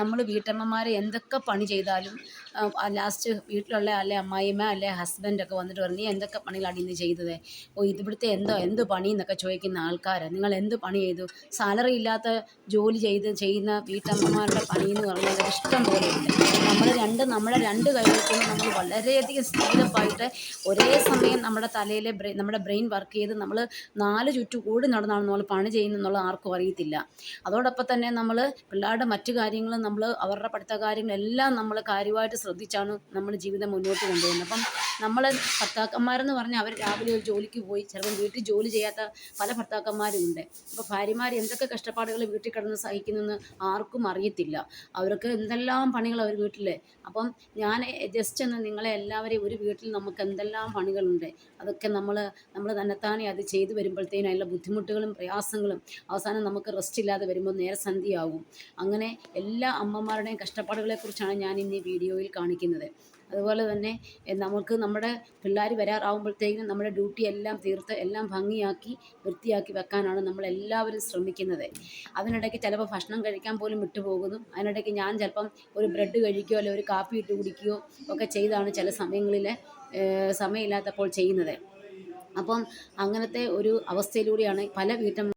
നമ്മൾ വീട്ടമ്മമാർ എന്തൊക്കെ പണി ചെയ്താലും ലാസ്റ്റ് വീട്ടിലുള്ള അല്ലെ അമ്മായിമ്മ അല്ലെ ഹസ്ബൻഡൊക്കെ വന്നിട്ട് പറഞ്ഞു നീ എന്തൊക്കെ പണികളാണ് ഇന്ന് ചെയ്തത്? ഓ ഇതിവിടുത്തെ എന്തോ എന്ത് പണി? എന്നൊക്കെ ചോദിക്കുന്ന ആൾക്കാർ നിങ്ങൾ എന്ത് പണി ചെയ്തു? സാലറി ഇല്ലാത്ത ജോലി ചെയ്ത് ചെയ്യുന്ന വീട്ടമ്മമാരുടെ പണി എന്ന് പറഞ്ഞാൽ ഇഷ്ടം പോലെ നമ്മൾ രണ്ട് നമ്മുടെ രണ്ട് കൈകൾക്കും നമ്മൾ വളരെയധികം സ്പീഡപ്പായിട്ട് ഒരേ സമയം നമ്മുടെ തലയിലെ ബ്രെയിൻ നമ്മുടെ ബ്രെയിൻ വർക്ക് ചെയ്ത് നമ്മൾ നാല് ചുറ്റു കൂടി നടന്നാണ് നമ്മൾ പണി ചെയ്യുന്നതെന്നുള്ള ആർക്കും അറിയത്തില്ല. അതോടൊപ്പം തന്നെ നമ്മൾ പിള്ളേരുടെ മറ്റു കാര്യങ്ങളും നമ്മൾ അവരുടെ പഠിത്ത കാര്യങ്ങളെല്ലാം നമ്മൾ കാര്യമായിട്ട് ശ്രദ്ധിച്ചാണ് നമ്മൾ ജീവിതം മുന്നോട്ട് കൊണ്ടുപോകുന്നത്. അപ്പം നമ്മൾ ഭർത്താക്കന്മാരെന്ന് പറഞ്ഞാൽ അവർ രാവിലെ ഒരു ജോലിക്ക് പോയി ചിലപ്പം വീട്ടിൽ ജോലി ചെയ്യാത്ത പല ഭർത്താക്കന്മാരും ഉണ്ട്. അപ്പം ഭാര്യമാർ എന്തൊക്കെ കഷ്ടപ്പാടുകൾ വീട്ടിൽ കിടന്ന് സഹിക്കുന്നെന്ന് ആർക്കും അറിയത്തില്ല. അവർക്ക് എന്തെല്ലാം പണികൾ അവർ വീട്ടിലെ. അപ്പം ഞാൻ ജസ്റ്റ് എന്ന് നിങ്ങളെ എല്ലാവരെയും ഒരു വീട്ടിൽ നമുക്ക് എന്തെല്ലാം പണികളുണ്ട് അതൊക്കെ നമ്മൾ നമ്മൾ തന്നെത്താനെ അത് ചെയ്തു വരുമ്പോഴത്തേനും അതിലുള്ള ബുദ്ധിമുട്ടുകളും പ്രയാസങ്ങളും അവസാനം നമുക്ക് റെസ്റ്റ് ഇല്ലാതെ വരുമ്പോൾ നേരെ സന്ധ്യയാകും. അങ്ങനെ എല്ലാ അമ്മമാരുടെയും കഷ്ടപ്പാടുകളെക്കുറിച്ചാണ് ഞാൻ ഇന്ന് ഈ വീഡിയോയിൽ കാണിക്കുന്നത്. അതുപോലെ തന്നെ നമുക്ക് നമ്മുടെ പിള്ളേർ വരാറാവുമ്പോഴത്തേക്കും നമ്മുടെ ഡ്യൂട്ടി എല്ലാം തീർത്ത് എല്ലാം ഭംഗിയാക്കി വൃത്തിയാക്കി വെക്കാനാണ് നമ്മളെല്ലാവരും ശ്രമിക്കുന്നത്. അതിനിടയ്ക്ക് ചിലപ്പോൾ ഭക്ഷണം കഴിക്കാൻ പോലും വിട്ടുപോകുന്നു. അതിനിടയ്ക്ക് ഞാൻ ചിലപ്പം ഒരു ബ്രെഡ് കഴിക്കുകയോ അല്ലെങ്കിൽ ഒരു കാപ്പി ഇട്ട് കുടിക്കുകയോ ഒക്കെ ചെയ്താണ് ചില സമയങ്ങളിൽ സമയമില്ലാത്തപ്പോൾ ചെയ്യുന്നത്. അപ്പം അങ്ങനത്തെ ഒരു അവസ്ഥയിലൂടെയാണ് പല വീട്ടമ്മ